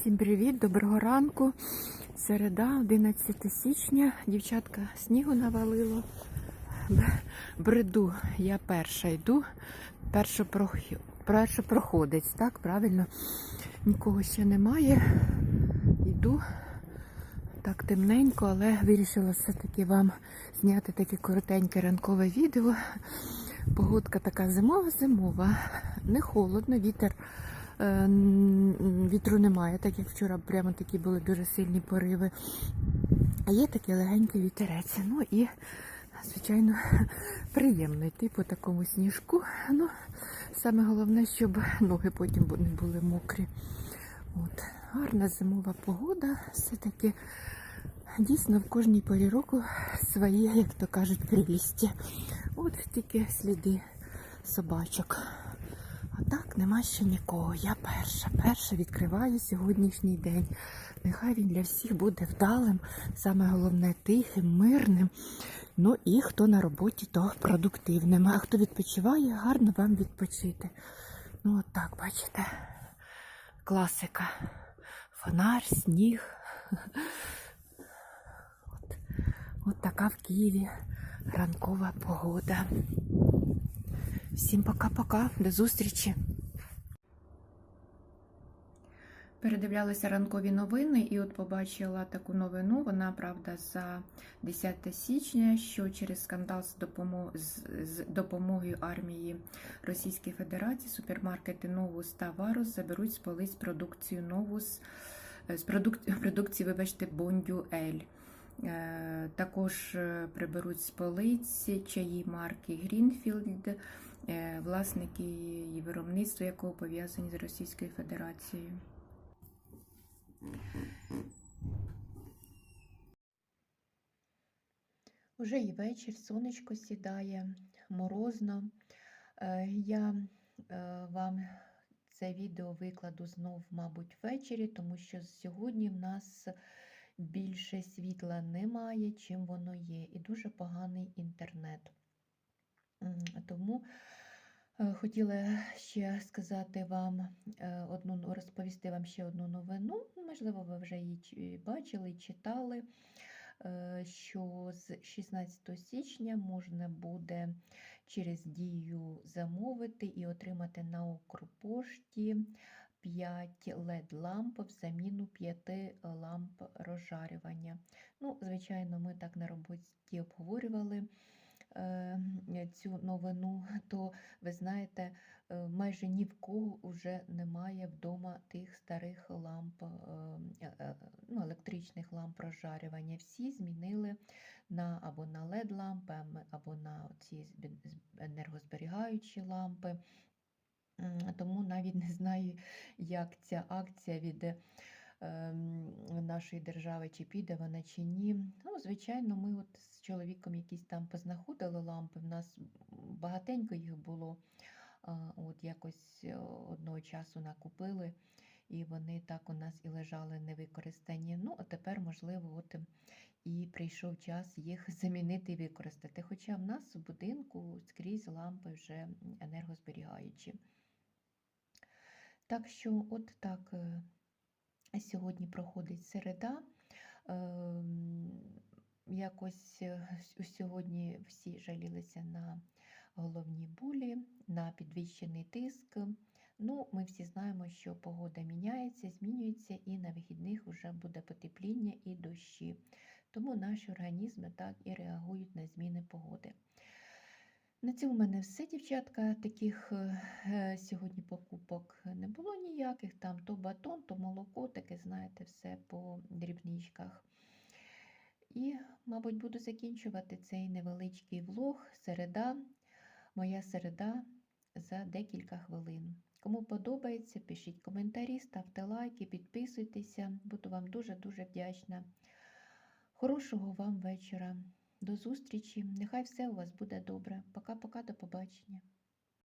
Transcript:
Всім привіт, доброго ранку. Середа, 11 січня. Дівчатка снігу навалило. Бреду, я перша йду. Першопрох- Першопроходець, так, правильно? Нікого ще немає. Йду так темненько, але вирішила все-таки вам зняти таке коротеньке ранкове відео. Погодка така зимова-зимова, не холодно, вітер. Е, Вітру немає, так як вчора прямо такі були дуже сильні пориви. А є такий легенький вітерець. Ну і, звичайно, приємно йти по такому сніжку. Ну, саме головне, щоб ноги потім не були мокрі. От. Гарна зимова погода. Все-таки дійсно в кожній порі року свої, як то кажуть, прелісті. От тільки сліди собачок. А так нема ще нікого. Я перша. Перша відкриваю сьогоднішній день. Нехай він для всіх буде вдалим, саме головне тихим, мирним. Ну і хто на роботі, то продуктивним. А хто відпочиває, гарно вам відпочити. Ну, от так, бачите, класика. Фонар, сніг. От, от така в Києві ранкова погода. Всім пока-пока, до зустрічі. Передивлялися ранкові новини, і от побачила таку новину. Вона правда за 10 січня, що через скандал з, допомо... з... допомогою армії Російської Федерації супермаркети Новус та Варус заберуть з полиць продукцію Новус з продук... продукції, вибачте, Бондю Ель. Також е, приберуть з полиць чаї марки Грінфілд, е, власники і виробництво якого пов'язані з Російською Федерацією. Уже і вечір, сонечко сідає, морозно. Е, Я е, вам це відео викладу знов, мабуть, ввечері, тому що сьогодні в нас більше світла немає, чим воно є, і дуже поганий інтернет. Тому е, хотіла ще сказати вам е, одну, розповісти вам ще одну новину. Можливо, ви вже її бачили, читали, е, що з 16 січня можна буде через дію замовити і отримати на Укрпошті 5 LED-ламп в заміну 5 ламп розжарювання. Ну, звичайно, ми так на роботі обговорювали е, цю новину, то ви знаєте, е, майже ні в кого вже немає вдома тих старих ламп, е, е, ну, електричних ламп розжарювання. Всі змінили на або на LED-лампи, або на ці енергозберігаючі лампи. Тому навіть не знаю, як ця акція від нашої держави, чи піде вона чи ні. Ну, звичайно, ми от з чоловіком якісь там познаходили лампи. В нас багатенько їх було. От якось е, одного часу накупили, і вони так у нас і лежали невикористані. Ну, а тепер, можливо, от і прийшов час їх замінити і використати. Хоча в нас в будинку скрізь лампи вже енергозберігаючі. Так що, от так, е, сьогодні проходить середа. Ем, Якось е, сьогодні всі жалілися на головні болі, на підвищений тиск. Ну, ми всі знаємо, що погода міняється, змінюється, і на вихідних вже буде потепління і дощі. Тому наші організми так і реагують на зміни погоди. На цьому в мене все, дівчатка. Таких е, е, сьогодні покупок не було ніяких. Там то батон, то молоко, таке, знаєте, все по дрібничках. І, мабуть, буду закінчувати цей невеличкий влог. Середа, моя середа за декілька хвилин. Кому подобається, пишіть коментарі, ставте лайки, підписуйтеся. Буду вам дуже-дуже вдячна. Хорошого вам вечора. До зустрічі. Нехай все у вас буде добре. Пока-пока, до побачення.